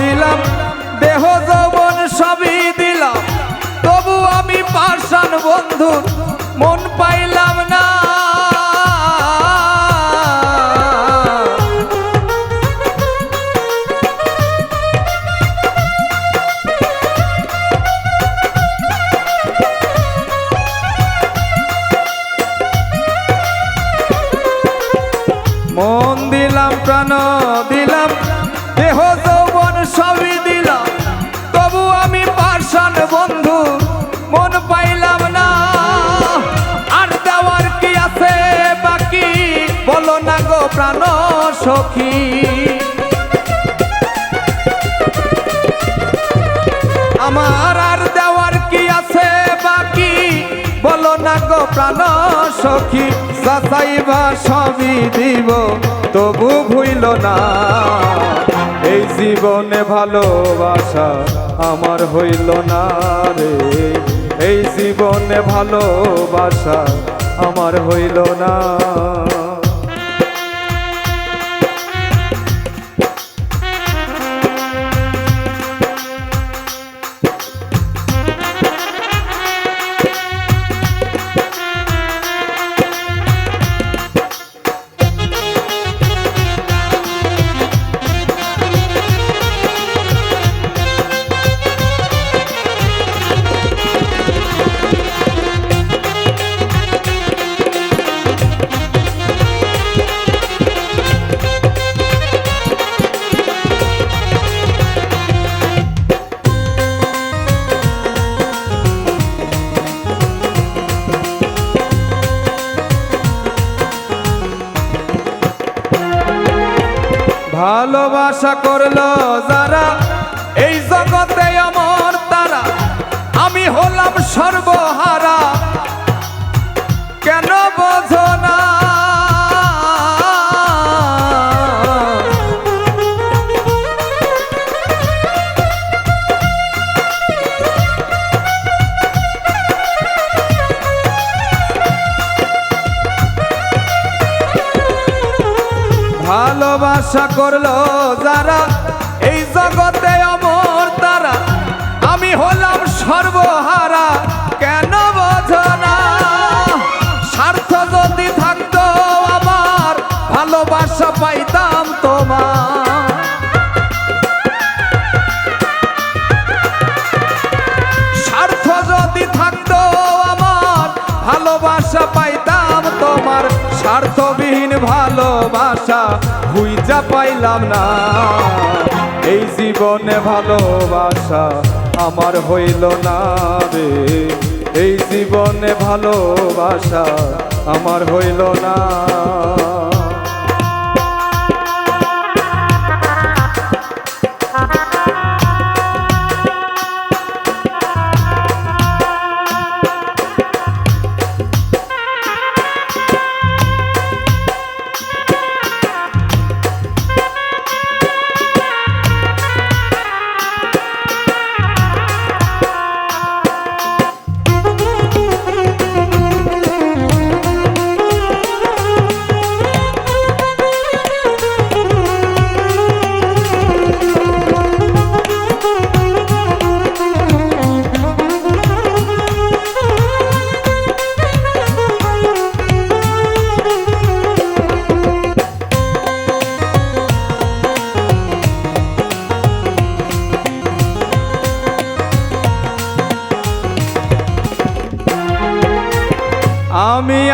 দিলাম, দেহ যৌবন সবই দিলাম। তবু আমি পার্সান বন্ধু, মন পাইলাম না। মন দিলাম, প্রাণ দিলাম, দেহ পার্শান বন্ধু, মন পাইলাম না। আর দেওয়ার কি আছে বাকি? বলো না গো প্রাণ সখী। আমার আর দেওয়ার কি আছে বাকি? বলো না গো প্রাণ সখী। সাসাইবা সবই দিব, তবু ভুইল না। এই জীবনে ভালোবাসা আমার হইল না রে। এই জীবনে ভালোবাসা আমার হইল না। ভালোবাসা করল যারা এই জগতে আমার তারা। আমি হলাম সর্বহারা। কেন বোঝো না? ভালোবাসা করল যারা এই জগতে অমর তারা। আমি হলাম সর্বহারা স্বার্থবিহীন ভালোবাসা বুঝা পাইলাম না। এই জীবনে ভালোবাসা আমার হইল না রে। এই জীবনে ভালোবাসা আমার হইল না।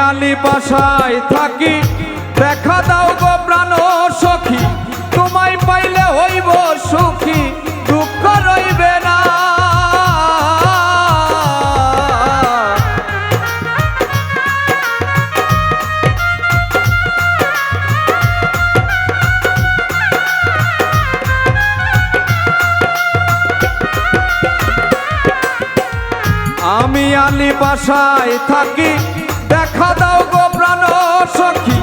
আলি বাসায় থাকি। দেখা দাও গো প্রাণ সখী, তোমায় পাইলে হইব সুখী, দুঃখ রইবে না। আমি আলি বাসায় থাকি দেখা দাও গো প্রাণ সখী।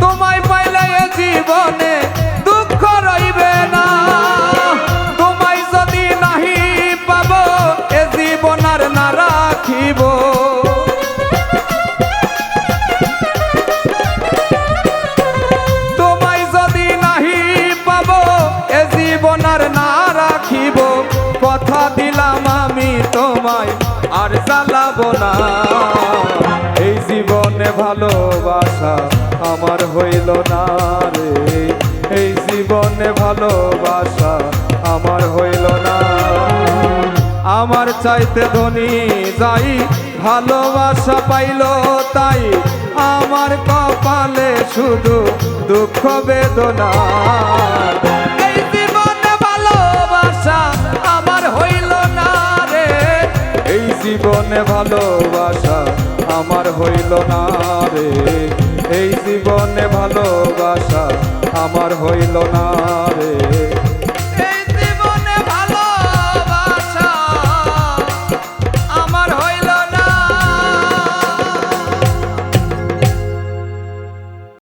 তোমায় পাইলে জীবনে দুঃখ রইবে না। তোমায় যদি নাহি পাব, এ জীবন না রাখিব। তোমায় যদি নাহি পাব, এ জীবন না রাখিব। কথা দিলাম আমি তোমায়, আর জ্বালাবো না। ভালোবাসা আমার হইল না রে। এই জীবনে ভালোবাসা আমার হইল না। আমার চাইতে ধনী যাই ভালোবাসা পাইল তাই আমার কপালে শুধু দুঃখ বেদনা। এই জীবনে ভালোবাসা আমার হইল না রে। এই জীবনে ভালোবাসা আমার হইল না রে। এই জীবনে ভালোবাসা আমার হইল না